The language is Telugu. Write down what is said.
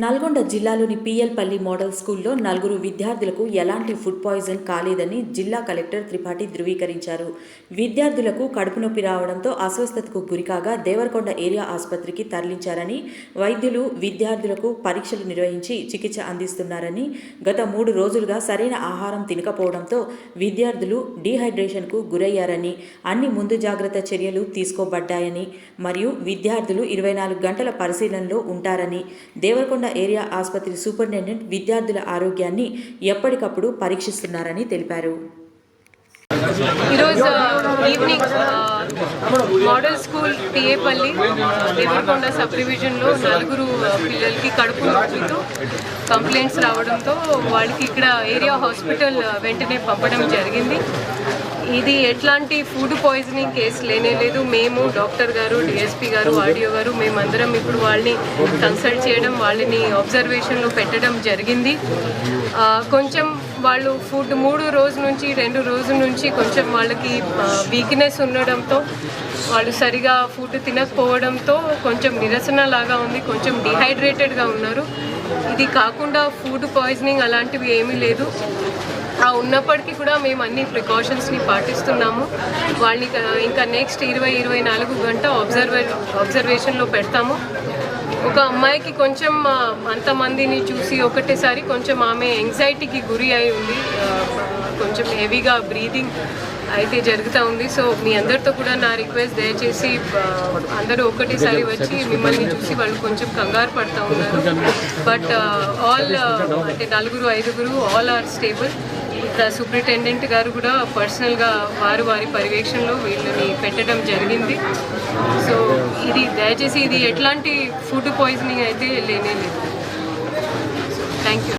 నల్గొండ జిల్లాలోని పిఎల్పల్లి మోడల్ స్కూల్లో నలుగురు విద్యార్థులకు ఎలాంటి ఫుడ్ పాయిజన్ కాలేదని జిల్లా కలెక్టర్ త్రిపాఠి ధృవీకరించారు. విద్యార్థులకు కడుపు నొప్పి రావడంతో అస్వస్థతకు గురికాగా దేవరకొండ ఏరియా ఆసుపత్రికి తరలించారని వైద్యులు విద్యార్థులకు పరీక్షలు నిర్వహించి చికిత్స అందిస్తున్నారని గత మూడు రోజులుగా సరైన ఆహారం తినకపోవడంతో విద్యార్థులు డీహైడ్రేషన్కు గురయ్యారని అన్ని ముందు జాగ్రత్త చర్యలు తీసుకోబడ్డాయని మరియు విద్యార్థులు ఇరవై నాలుగు గంటల పరిశీలనలో ఉంటారని దేవరకొండ ఏరియా ఆసుపత్రి సూపరింటెండెంట్ విద్యార్థుల ఆరోగ్యాన్ని ఎప్పటికప్పుడు పరీక్షిస్తున్నారని తెలిపారు. ఈరోజు ఈవినింగ్ మోడల్ స్కూల్ టిఏపల్లి దేవరకొండ సబ్ డివిజన్లో నలుగురు పిల్లలకి కడుపు నొప్పితో కంప్లైంట్స్ రావడంతో వాళ్ళకి ఇక్కడ ఏరియా హాస్పిటల్ వెంటనే పంపడం జరిగింది. ఇది ఎట్లాంటి ఫుడ్ పాయిజనింగ్ కేసు లేనే లేదు. మేము డాక్టర్ గారు డిఎస్పీ గారు ఆడియో గారు మేమందరం ఇప్పుడు వాళ్ళని కన్సల్ట్ చేయడం వాళ్ళని అబ్జర్వేషన్లో పెట్టడం జరిగింది. కొంచెం వాళ్ళు ఫుడ్ మూడు రోజు నుంచి రెండు రోజుల నుంచి కొంచెం వాళ్ళకి వీక్నెస్ ఉండడంతో వాళ్ళు సరిగా ఫుడ్ తినకపోవడంతో కొంచెం నిరసన లాగా ఉంది కొంచెం డిహైడ్రేటెడ్గా ఉన్నారు. ఇది కాకుండా ఫుడ్ పాయిజనింగ్ అలాంటివి ఏమీ లేదు. ఆ ఉన్నప్పటికీ కూడా మేము అన్ని ప్రికాషన్స్ని పాటిస్తున్నాము. వాళ్ళని ఇంకా నెక్స్ట్ ఇరవై ఇరవై నాలుగు గంట అబ్జర్వే అబ్జర్వేషన్లో పెడతాము. ఒక అమ్మాయికి కొంచెం అంతమందిని చూసి ఒకటేసారి కొంచెం ఆమె ఎంగ్జైటీకి గురి అయి ఉంది కొంచెం హెవీగా బ్రీదింగ్ అయితే జరుగుతూ ఉంది. సో మీ అందరితో కూడా నా రిక్వెస్ట్ దయచేసి అందరూ ఒకటేసారి వచ్చి మిమ్మల్ని చూసి వాళ్ళు కొంచెం కంగారు పడుతూ ఉన్నారు. బట్ ఆల్ అంటే నలుగురు ఐదుగురు ఆల్ ఆర్ స్టేబుల్ ఇక్కడ సూపరింటెండెంట్ గారు కూడా పర్సనల్గా వారు వారి పర్యవేక్షణలో వీళ్ళని పెట్టడం జరిగింది. సో ఇది దయచేసి ఇది ఎట్లాంటి ఫుడ్ పాయిజనింగ్ అయితే లేనే లేదు. Thank you.